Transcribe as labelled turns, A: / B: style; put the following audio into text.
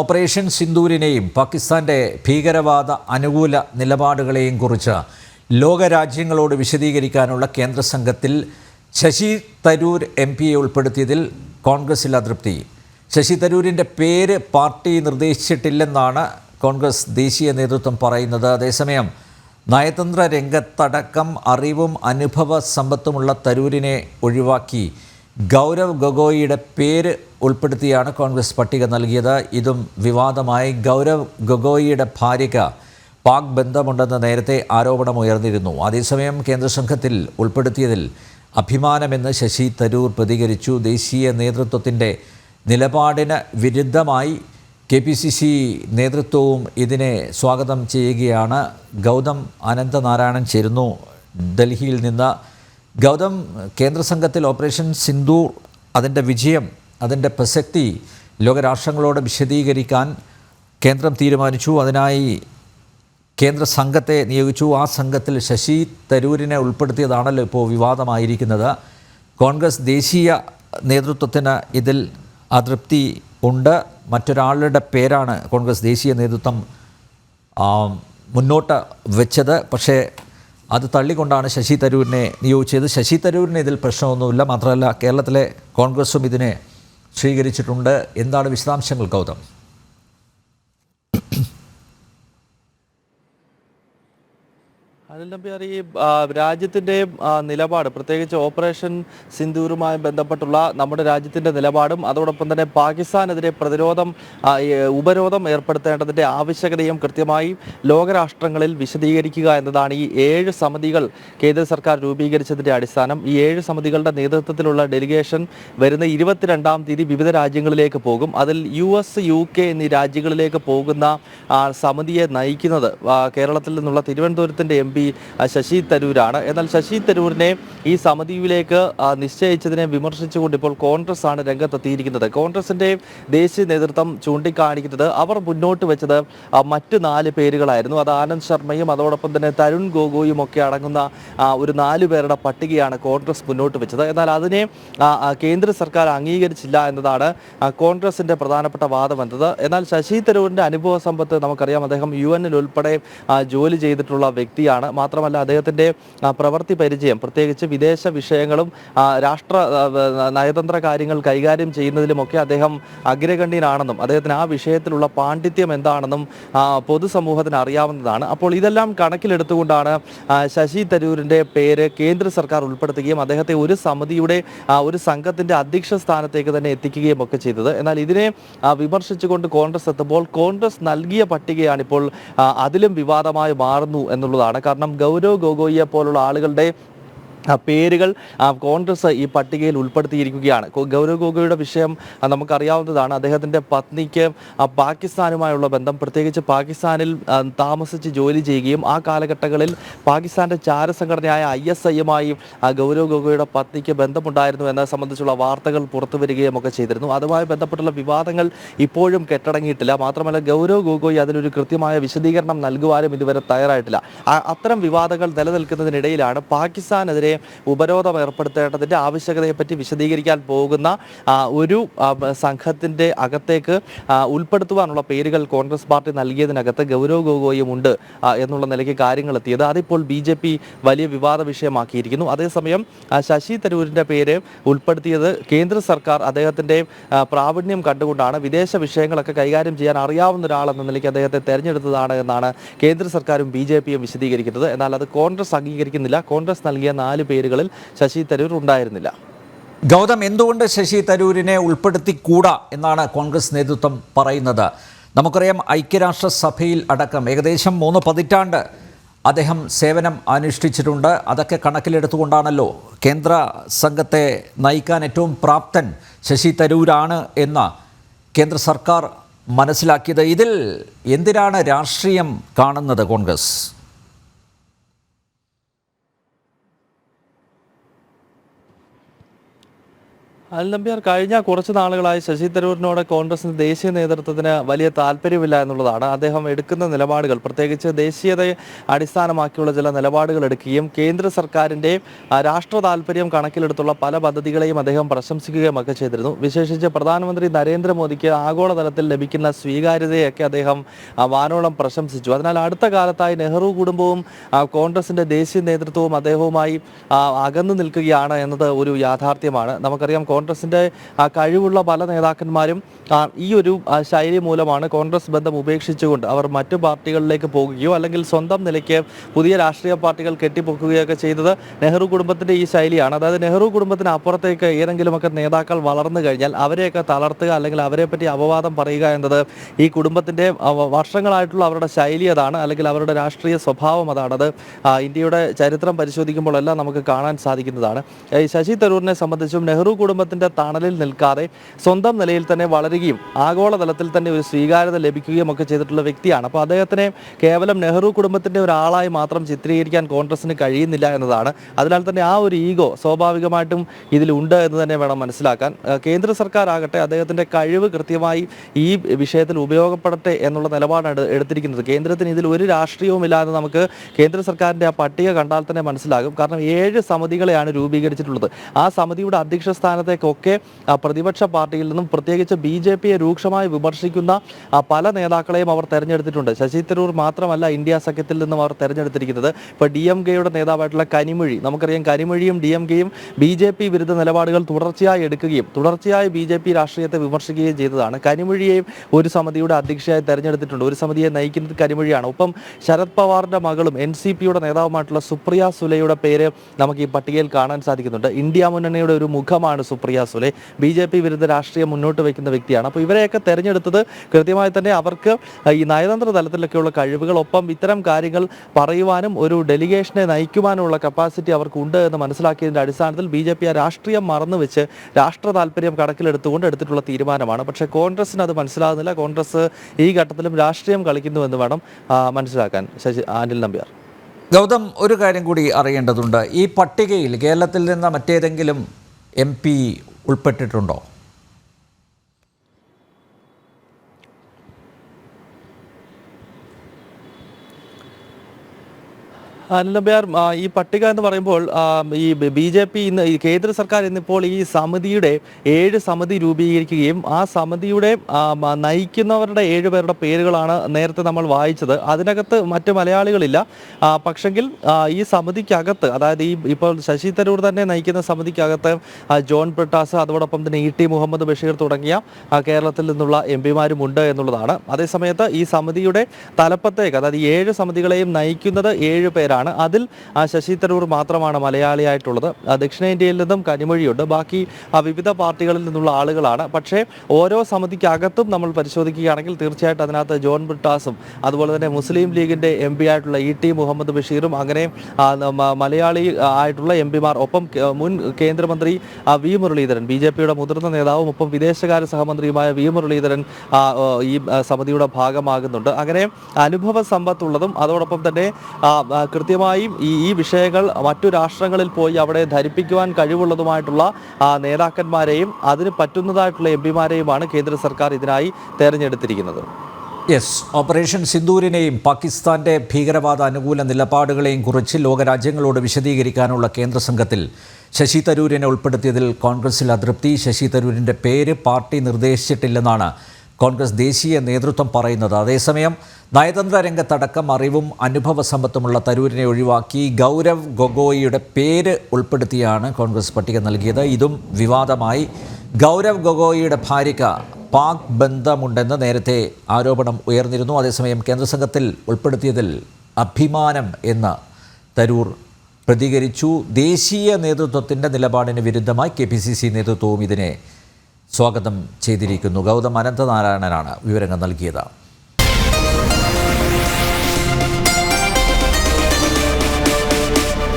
A: Operation സിന്ദൂരിനെയും പാകിസ്ഥാന്റെ ഭീകരവാദ അനുകൂല നിലപാടുകളെയും കുറിച്ച് ലോകരാജ്യങ്ങളോട് വിശദീകരിക്കാനുള്ള കേന്ദ്ര സംഘത്തിൽ ശശി തരൂർ എം പിയെ ഉൾപ്പെടുത്തിയതിൽ കോൺഗ്രസിൽ അതൃപ്തി. ശശി തരൂരിന്റെ പേര് പാർട്ടി നിർദ്ദേശിച്ചിട്ടില്ലെന്നാണ് കോൺഗ്രസ് ദേശീയ നേതൃത്വം പറയുന്നത്. അതേസമയം നയതന്ത്ര രംഗത്തടക്കം അറിവും അനുഭവ സമ്പത്തുമുള്ള തരൂരിനെ ഒഴിവാക്കി ഗൗരവ് ഗൊഗോയിയുടെ പേര് ഉൾപ്പെടുത്തിയാണ് കോൺഗ്രസ് പട്ടിക നൽകിയത്. ഇതും വിവാദമായി ഗൗരവ് ഗൊഗോയിയുടെ ഭാര്യയ്ക്ക് പാക് ബന്ധമുണ്ടെന്ന് നേരത്തെ ആരോപണം ഉയർന്നിരുന്നു. അതേസമയം കേന്ദ്ര സംഘത്തിൽ ഉൾപ്പെടുത്തിയതിൽ അഭിമാനമെന്ന് ശശി തരൂർ പ്രതികരിച്ചു. ദേശീയ നേതൃത്വത്തിന്റെ നിലപാടിന് വിരുദ്ധമായി കെ പി സി സി നേതൃത്വവും ഇതിനെ സ്വാഗതം ചെയ്യുകയാണ്. ഗൗതം അനന്തനാരായണൻ ചേരുന്നു ഡൽഹിയിൽ നിന്ന്. ഗൗതം കേന്ദ്ര സംഘത്തിൽ ഓപ്പറേഷൻ സിന്ധൂർ അതിന്റെ വിജയം അതിന്റെ പ്രസക്തി ലോകരാഷ്ട്രങ്ങളോട് വിശദീകരിക്കാൻ കേന്ദ്രം തീരുമാനിച്ചു. അതിനായി കേന്ദ്ര സംഘത്തെ നിയോഗിച്ചു. ആ സംഘത്തിൽ ശശി തരൂരിനെ ഉൾപ്പെടുത്തിയതാണല്ലോ ഇപ്പോൾ വിവാദമായിരിക്കുന്നത്. കോൺഗ്രസ് ദേശീയ നേതൃത്വത്തിന് ഇതിൽ അതൃപ്തി ഉണ്ട്. മറ്റൊരാളുടെ പേരാണ് കോൺഗ്രസ് ദേശീയ നേതൃത്വം മുന്നോട്ട് വെച്ചത്. പക്ഷേ അത് തള്ളിക്കൊണ്ടാണ് ശശി തരൂരിനെ നിയോഗിച്ചത്. ശശി തരൂരിന് ഇതിൽ പ്രശ്നമൊന്നുമില്ല. മാത്രമല്ല കേരളത്തിലെ കോൺഗ്രസും ഇതിനെ സ്വീകരിച്ചിട്ടുണ്ട്. എന്താണ് വിശദാംശങ്ങൾ ഗൗതം?
B: അനിൽ നമ്പ്യാർ ഈ രാജ്യത്തിന്റെ നിലപാട് പ്രത്യേകിച്ച് ഓപ്പറേഷൻ സിന്ധൂരുമായി ബന്ധപ്പെട്ടുള്ള നമ്മുടെ രാജ്യത്തിന്റെ നിലപാടും അതോടൊപ്പം തന്നെ പാകിസ്ഥാനെതിരെ പ്രതിരോധം ഉപരോധം ഏർപ്പെടുത്തേണ്ടതിന്റെ ആവശ്യകതയും കൃത്യമായി ലോകരാഷ്ട്രങ്ങളിൽ വിശദീകരിക്കുക എന്നതാണ് ഈ ഏഴ് സമിതികൾ കേന്ദ്ര സർക്കാർ രൂപീകരിച്ചതിന്റെ അടിസ്ഥാനം. ഈ ഏഴ് സമിതികളുടെ നേതൃത്വത്തിലുള്ള ഡെലിഗേഷൻ വരുന്ന ഇരുപത്തിരണ്ടാം തീയതി വിവിധ രാജ്യങ്ങളിലേക്ക് പോകും. അതിൽ യു എസ് യു കെ എന്നീ രാജ്യങ്ങളിലേക്ക് പോകുന്ന സമിതിയെ നയിക്കുന്നത് കേരളത്തിൽ നിന്നുള്ള തിരുവനന്തപുരത്തിന്റെ എം പി ശശി തരൂരാണ്. എന്നാൽ ശശി തരൂരിനെ ഈ സമിതിയിലേക്ക് നിശ്ചയിച്ചതിനെ വിമർശിച്ചുകൊണ്ട് ഇപ്പോൾ കോൺഗ്രസ് ആണ് രംഗത്തെത്തിയിരിക്കുന്നത്. കോൺഗ്രസിന്റെ ദേശീയ നേതൃത്വം ചൂണ്ടിക്കാണിക്കുന്നത് അവർ മുന്നോട്ട് വെച്ചത് മറ്റു നാല് പേരുകളായിരുന്നു. അത് ആനന്ദ് ശർമ്മയും അതോടൊപ്പം തന്നെ തരുൺ ഗോഗോയും ഒക്കെ അടങ്ങുന്ന ഒരു നാല് പേരുടെ പട്ടികയാണ് കോൺഗ്രസ് മുന്നോട്ട് വെച്ചത്. എന്നാൽ അതിനെ കേന്ദ്ര സർക്കാർ അംഗീകരിച്ചില്ല എന്നതാണ് കോൺഗ്രസിന്റെ പ്രധാനപ്പെട്ട വാദം എന്നത്. എന്നാൽ ശശി തരൂരിന്റെ അനുഭവ സമ്പത്ത് നമുക്കറിയാം. അദ്ദേഹം യു എന്നിൽ ഉൾപ്പെടെ ജോലി ചെയ്തിട്ടുള്ള വ്യക്തിയാണ്. മാത്രമല്ല അദ്ദേഹത്തിന്റെ ആ, പ്രവൃത്തി പരിചയം പ്രത്യേകിച്ച് വിദേശ വിഷയങ്ങളും രാഷ്ട്ര നയതന്ത്ര കാര്യങ്ങൾ കൈകാര്യം ചെയ്യുന്നതിലുമൊക്കെ അദ്ദേഹം അഗ്രഗണ്യനാണെന്നും അദ്ദേഹത്തിന് ആ വിഷയത്തിലുള്ള പാണ്ഡിത്യം എന്താണെന്നും പൊതുസമൂഹത്തിന് അറിയാവുന്നതാണ്. അപ്പോൾ ഇതെല്ലാം കണക്കിലെടുത്തുകൊണ്ടാണ് ശശി തരൂരിന്റെ പേര് കേന്ദ്ര സർക്കാർ ഉൾപ്പെടുത്തുകയും അദ്ദേഹത്തെ ഒരു സമിതിയുടെ ഒരു സംഘത്തിന്റെ അധ്യക്ഷ സ്ഥാനത്തേക്ക് തന്നെ എത്തിക്കുകയും ഒക്കെ ചെയ്തത്. എന്നാൽ ഇതിനെ വിമർശിച്ചുകൊണ്ട് കോൺഗ്രസ് എത്തുമ്പോൾ കോൺഗ്രസ് നൽകിയ പട്ടികയാണിപ്പോൾ അതിലും വിവാദമായി മാറുന്നു എന്നുള്ളതാണ്. കാരണം ഗൗരവ് ഗൊഗോയിയെ പോലുള്ള ആളുകളുടെ പേരുകൾ കോൺഗ്രസ് ഈ പട്ടികയിൽ ഉൾപ്പെടുത്തിയിരിക്കുകയാണ്. ഗൗരവ് ഗോഗോയുടെ വിഷയം നമുക്കറിയാവുന്നതാണ്. അദ്ദേഹത്തിന്റെ പത്നിക്ക് പാകിസ്ഥാനുമായുള്ള ബന്ധം. പ്രത്യേകിച്ച് പാകിസ്ഥാനിൽ താമസിച്ച് ജോലി ചെയ്യുകയും ആ കാലഘട്ടങ്ങളിൽ പാകിസ്ഥാന്റെ ചാരസംഘടനയായ ഐ എസ് ഐയുമായി ഗൗരവ് ഗോഗോയുടെ പത്നിക്ക് ബന്ധമുണ്ടായിരുന്നു എന്നത് സംബന്ധിച്ചുള്ള വാർത്തകൾ പുറത്തു വരികയും ഒക്കെ ചെയ്തിരുന്നു. അതുമായി ബന്ധപ്പെട്ടുള്ള വിവാദങ്ങൾ ഇപ്പോഴും കെട്ടടങ്ങിയിട്ടില്ല. മാത്രമല്ല ഗൗരവ് ഗൊഗോയി അതിനൊരു കൃത്യമായ വിശദീകരണം നൽകുവാനും ഇതുവരെ തയ്യാറായിട്ടില്ല. അത്തരം വിവാദങ്ങൾ നിലനിൽക്കുന്നതിനിടയിലാണ് പാകിസ്ഥാനെതിരെ ഉപരോധം ഏർപ്പെടുത്തേണ്ടതിന്റെ ആവശ്യകതയെപ്പറ്റി വിശദീകരിക്കാൻ പോകുന്ന ഒരു സംഘത്തിന്റെ അകത്തേക്ക് ഉൾപ്പെടുത്തുവാനുള്ള പേരുകൾ കോൺഗ്രസ് പാർട്ടി നൽകിയതിനകത്ത് ഗൗരവ് ഗൊഗോയും ഉണ്ട് എന്നുള്ള നിലയ്ക്ക് കാര്യങ്ങൾ എത്തിയത്. അതിപ്പോൾ ബി ജെ പി വലിയ വിവാദ വിഷയമാക്കിയിരിക്കുന്നു. അതേസമയം ശശി തരൂരിന്റെ പേര് ഉൾപ്പെടുത്തിയത് കേന്ദ്ര സർക്കാർ അദ്ദേഹത്തിന്റെ പ്രാവീണ്യം കണ്ടുകൊണ്ടാണ്. വിദേശ വിഷയങ്ങളൊക്കെ കൈകാര്യം ചെയ്യാൻ അറിയാവുന്ന ഒരാളെന്ന നിലയ്ക്ക് അദ്ദേഹത്തെ തെരഞ്ഞെടുത്തതാണ് എന്നാണ് കേന്ദ്ര സർക്കാരും ബി ജെ പിയും വിശദീകരിക്കുന്നത്. എന്നാൽ അത് കോൺഗ്രസ് അംഗീകരിക്കുന്നില്ല. കോൺഗ്രസ് നൽകിയ നാല് പേരുകളിൽ ശശി തരൂർ ഉണ്ടായിരുന്നില്ല.
A: ഗൗതം എന്തുകൊണ്ട് ശശി തരൂരിനെ ഉൾപ്പെടുത്തിക്കൂടാ എന്നാണ് കോൺഗ്രസ് നേതൃത്വം പറയുന്നത്? നമുക്കറിയാം ഐക്യരാഷ്ട്രസഭയിൽ അടക്കം ഏകദേശം മൂന്ന് പതിറ്റാണ്ട് അദ്ദേഹം സേവനം അനുഷ്ഠിച്ചിട്ടുണ്ട്. അതൊക്കെ കണക്കിലെടുത്തുകൊണ്ടാണല്ലോ കേന്ദ്ര സംഘത്തെ നയിക്കാൻ ഏറ്റവും പ്രാപ്തൻ ശശി തരൂരാണ് എന്ന കേന്ദ്ര സർക്കാർ മനസ്സിലാക്കിയത്. ഇതിൽ എന്തിനാണ് രാഷ്ട്രീയം കാണുന്നത് കോൺഗ്രസ്?
B: അനിൽ നമ്പ്യാർ കഴിഞ്ഞ കുറച്ച് നാളുകളായി ശശി തരൂരിനോട് കോൺഗ്രസിന്റെ ദേശീയ നേതൃത്വത്തിന് വലിയ താല്പര്യമില്ല എന്നുള്ളതാണ്. അദ്ദേഹം എടുക്കുന്ന നിലപാടുകൾ പ്രത്യേകിച്ച് ദേശീയതയെ അടിസ്ഥാനമാക്കിയുള്ള ചില നിലപാടുകൾ എടുക്കുകയും കേന്ദ്ര സർക്കാരിന്റെ ആ, രാഷ്ട്ര താല്പര്യം കണക്കിലെടുത്തുള്ള പല പദ്ധതികളെയും അദ്ദേഹം പ്രശംസിക്കുകയും ഒക്കെ ചെയ്തിരുന്നു. വിശേഷിച്ച് പ്രധാനമന്ത്രി നരേന്ദ്രമോദിക്ക് ആഗോളതലത്തിൽ ലഭിക്കുന്ന സ്വീകാര്യതയൊക്കെ അദ്ദേഹം വാനോളം പ്രശംസിച്ചു. അതിനാൽ അടുത്ത കാലത്തായി നെഹ്റു കുടുംബവും കോൺഗ്രസിന്റെ ദേശീയ നേതൃത്വവും അദ്ദേഹവുമായി അകന്നു നിൽക്കുകയാണ് എന്നത് ഒരു യാഥാർത്ഥ്യമാണ്. നമുക്കറിയാം കോൺഗ്രസിന്റെ ആ, കഴിവുള്ള പല നേതാക്കന്മാരും ഈ ഒരു ശൈലി മൂലമാണ് കോൺഗ്രസ് ബന്ധം ഉപേക്ഷിച്ചുകൊണ്ട് അവർ മറ്റു പാർട്ടികളിലേക്ക് പോകുകയോ അല്ലെങ്കിൽ സ്വന്തം നിലയ്ക്ക് പുതിയ രാഷ്ട്രീയ പാർട്ടികൾ കെട്ടിപ്പൊക്കുകയോ ഒക്കെ ചെയ്തത് നെഹ്റു കുടുംബത്തിന്റെ ഈ ശൈലിയാണ്. അതായത് നെഹ്റു കുടുംബത്തിന് അപ്പുറത്തേക്ക് ഏതെങ്കിലുമൊക്കെ നേതാക്കൾ വളർന്നു കഴിഞ്ഞാൽ അവരെയൊക്കെ തളർത്തുക അല്ലെങ്കിൽ അവരെ പറ്റി അപവാദം പറയുക എന്നത് ഈ കുടുംബത്തിന്റെ വർഷങ്ങളായിട്ടുള്ള അവരുടെ ശൈലി അതാണ് അല്ലെങ്കിൽ അവരുടെ രാഷ്ട്രീയ സ്വഭാവം അതാണ്. അത് ഇന്ത്യയുടെ ചരിത്രം പരിശോധിക്കുമ്പോഴെല്ലാം നമുക്ക് കാണാൻ സാധിക്കുന്നതാണ്. ശശി തരൂരിനെ സംബന്ധിച്ചും നെഹ്റു കുടുംബത്തിന്റെ തണലിൽ നിൽക്കാതെ സ്വന്തം നിലയിൽ തന്നെ വളരുകയും ആഗോളതലത്തിൽ തന്നെ ഒരു സ്വീകാര്യത ലഭിക്കുകയും ഒക്കെ ചെയ്തിട്ടുള്ള വ്യക്തിയാണ്. അപ്പോൾ അദ്ദേഹത്തിനെ കേവലം നെഹ്റു കുടുംബത്തിന്റെ ഒരാളായി മാത്രം ചിത്രീകരിക്കാൻ കോൺഗ്രസിന് കഴിയുന്നില്ല എന്നതാണ്. അതിനാൽ തന്നെ ആ ഒരു ഈഗോ സ്വാഭാവികമായിട്ടും ഇതിലുണ്ട് എന്ന് തന്നെ വേണം മനസ്സിലാക്കാൻ. കേന്ദ്ര സർക്കാർ ആകട്ടെ അദ്ദേഹത്തിന്റെ കഴിവ് കൃത്യമായി ഈ വിഷയത്തിൽ ഉപയോഗപ്പെടട്ടെ എന്നുള്ള നിലപാടാണ് എടുത്തിരിക്കുന്നത്. കേന്ദ്രത്തിന് ഇതിൽ ഒരു രാഷ്ട്രീയവും ഇല്ലാതെ നമുക്ക് കേന്ദ്ര സർക്കാരിന്റെ ആ പട്ടിക കണ്ടാൽ തന്നെ മനസ്സിലാകും. കാരണം ഏഴ് സമിതികളെയാണ് രൂപീകരിച്ചിട്ടുള്ളത്. ആ സമിതിയുടെ അധ്യക്ഷ സ്ഥാനത്തേക്കൊക്കെ ആ, പ്രതിപക്ഷ പാർട്ടിയിൽ നിന്നും പ്രത്യേകിച്ച് ബി ജെ പിയെ രൂക്ഷമായി വിമർശിക്കുന്ന പല നേതാക്കളെയും അവർ തെരഞ്ഞെടുത്തിട്ടുണ്ട്. ശശി തരൂർ മാത്രമല്ല ഇന്ത്യ സഖ്യത്തിൽ നിന്നും അവർ തെരഞ്ഞെടുത്തിരിക്കുന്നത്. ഇപ്പോൾ ഡി എം കെയുടെ നേതാവായിട്ടുള്ള കനിമൊഴി നമുക്കറിയാം കനിമൊഴിയും ഡി എം കെയും ബി ജെ പി വിരുദ്ധ നിലപാടുകൾ തുടർച്ചയായി എടുക്കുകയും തുടർച്ചയായി ബി ജെ പി രാഷ്ട്രീയത്തെ വിമർശിക്കുകയും ചെയ്തതാണ്. കനിമൊഴിയെയും ഒരു സമിതിയുടെ അധ്യക്ഷയായി തെരഞ്ഞെടുത്തിട്ടുണ്ട്. ഒരു സമിതിയെ നയിക്കുന്നത് കനിമൊഴിയാണ് ഒപ്പം ശരത് പവാറിന്റെ മകളും എൻ സി പിയുടെ നേതാവുമായിട്ടുള്ള സുപ്രിയ സുലയുടെ പേര് നമുക്ക് ഈ പട്ടികയിൽ കാണാൻ സാധിക്കുന്നുണ്ട്. ഇന്ത്യ മുന്നണിയുടെ ഒരു മുഖമാണ് Supriya Sule. B J P വിരുദ്ധ രാഷ്ട്രീയം മുന്നോട്ട് വയ്ക്കുന്ന വ്യക്തിയാണ്. അപ്പോൾ ഇവരെയൊക്കെ തെരഞ്ഞെടുത്തത് കൃത്യമായി തന്നെ അവർക്ക് ഈ നയതന്ത്ര തലത്തിലൊക്കെയുള്ള കഴിവുകൾ ഒപ്പം ഇത്തരം കാര്യങ്ങൾ പറയുവാനും ഒരു ഡെലിഗേഷനെ നയിക്കുവാനുമുള്ള കപ്പാസിറ്റി അവർക്കുണ്ട് എന്ന് മനസ്സിലാക്കിയതിന്റെ അടിസ്ഥാനത്തിൽ ബി ജെ പി ആ രാഷ്ട്രീയം മറന്നു വെച്ച് രാഷ്ട്ര താല്പര്യം കണക്കിലെടുത്തുകൊണ്ട് എടുത്തിട്ടുള്ള തീരുമാനമാണ്. പക്ഷേ കോൺഗ്രസിന് അത് മനസ്സിലാകുന്നില്ല. കോൺഗ്രസ് ഈ ഘട്ടത്തിലും രാഷ്ട്രീയം കളിക്കുന്നുവെന്ന് വേണം മനസ്സിലാക്കാൻ. ശശി അനിൽ നമ്പ്യാർ.
A: ഗൗതം ഒരു കാര്യം കൂടി അറിയേണ്ടതുണ്ട്. ഈ പട്ടികയിൽ കേരളത്തിൽ നിന്ന് മറ്റേതെങ്കിലും എം പി ഉൾപ്പെട്ടിട്ടുണ്ടോ?
B: അനിൽ നമ്പ്യാർ ഈ പട്ടിക എന്ന് പറയുമ്പോൾ ഈ ബി ജെ പി ഇന്ന് കേന്ദ്ര സർക്കാർ ഇന്നിപ്പോൾ ഈ സമിതിയുടെ ഏഴ് സമിതി രൂപീകരിക്കുകയും ആ സമിതിയുടെ നയിക്കുന്നവരുടെ ഏഴ് പേരുടെ പേരുകളാണ് നേരത്തെ നമ്മൾ വായിച്ചത്. അതിനകത്ത് മറ്റ് മലയാളികളില്ല. പക്ഷെങ്കിൽ ഈ സമിതിക്കകത്ത് അതായത് ഈ ഇപ്പോൾ ശശി തരൂർ തന്നെ നയിക്കുന്ന സമിതിക്കകത്ത് ജോൺ ബ്രിട്ടാസ് അതോടൊപ്പം തന്നെ ഇ ടി മുഹമ്മദ് ബഷീർ തുടങ്ങിയ കേരളത്തിൽ നിന്നുള്ള എം പിമാരും ഉണ്ട് എന്നുള്ളതാണ്. അതേസമയത്ത് ഈ സമിതിയുടെ തലപ്പത്തേക്ക് അതായത് ഏഴ് സമിതികളെയും നയിക്കുന്നത് ഏഴ് പേരാണ്. അതിൽ ആ, ശശി തരൂർ മാത്രമാണ് മലയാളിയായിട്ടുള്ളത്. ദക്ഷിണേന്ത്യയിൽ നിന്നും കനിമൊഴിയുണ്ട്. ബാക്കി വിവിധ പാർട്ടികളിൽ നിന്നുള്ള ആളുകളാണ്. പക്ഷേ ഓരോ സമിതിക്കകത്തും നമ്മൾ പരിശോധിക്കുകയാണെങ്കിൽ തീർച്ചയായിട്ടും അതിനകത്ത് ജോൺ ബ്രിട്ടാസും അതുപോലെ തന്നെ മുസ്ലിം ലീഗിന്റെ എം പി ആയിട്ടുള്ള ഇ ടി മുഹമ്മദ് ബഷീറും അങ്ങനെ മലയാളി ആയിട്ടുള്ള എം പിമാർ ഒപ്പം മുൻ കേന്ദ്രമന്ത്രി വി മുരളീധരൻ ബി ജെ പിയുടെ മുതിർന്ന നേതാവും ഒപ്പം വിദേശകാര്യ സഹമന്ത്രിയുമായ വി മുരളീധരൻ ഈ സമിതിയുടെ ഭാഗമാകുന്നുണ്ട്. അങ്ങനെ അനുഭവ സമ്പത്തുള്ളതും അതോടൊപ്പം തന്നെ കൃത്യമായും ഈ ഈ വിഷയങ്ങൾ മറ്റു രാഷ്ട്രങ്ങളിൽ പോയി അവിടെ ധരിപ്പിക്കുവാൻ കഴിവുള്ളതുമായിട്ടുള്ള നേതാക്കന്മാരെയും അതിന് പറ്റുന്നതായിട്ടുള്ള എം പിമാരെയുമാണ് കേന്ദ്ര സർക്കാർ ഇതിനായി തെരഞ്ഞെടുത്തിരിക്കുന്നത്.
A: യെസ് ഓപ്പറേഷൻ സിന്ദൂരിനെയും പാകിസ്ഥാന്റെ ഭീകരവാദ അനുകൂല നിലപാടുകളെയും കുറിച്ച് ലോകരാജ്യങ്ങളോട് വിശദീകരിക്കാനുള്ള കേന്ദ്ര സംഘത്തിൽ ശശി തരൂരിനെ ഉൾപ്പെടുത്തിയതിൽ കോൺഗ്രസിൽ അതൃപ്തി. ശശി തരൂരിന്റെ പേര് പാർട്ടി നിർദ്ദേശിച്ചിട്ടില്ലെന്നാണ് കോൺഗ്രസ് ദേശീയ നേതൃത്വം പറയുന്നത്. അതേസമയം നയതന്ത്ര രംഗത്തടക്കം അറിവും അനുഭവ സമ്പത്തുമുള്ള തരൂരിനെ ഒഴിവാക്കി ഗൗരവ് ഗൊഗോയിയുടെ പേര് ഉൾപ്പെടുത്തിയാണ് കോൺഗ്രസ് പട്ടിക നൽകിയത്. ഇതും വിവാദമായി. ഗൗരവ് ഗൊഗോയിയുടെ ഭാര്യയ്ക്ക് പാക് ബന്ധമുണ്ടെന്ന് നേരത്തെ ആരോപണം ഉയർന്നിരുന്നു. അതേസമയം കേന്ദ്രസംഘത്തിൽ ഉൾപ്പെടുത്തിയതിൽ അഭിമാനം എന്ന് തരൂർ പ്രതികരിച്ചു. ദേശീയ നേതൃത്വത്തിന്റെ നിലപാടിന് വിരുദ്ധമായി കെ പി സി സി നേതൃത്വവും ഇതിനെ സ്വാഗതം ചെയ്തിരിക്കുന്നു. ഗൗതം അനന്തനാരായണനാണ് വിവരങ്ങൾ നൽകിയത്.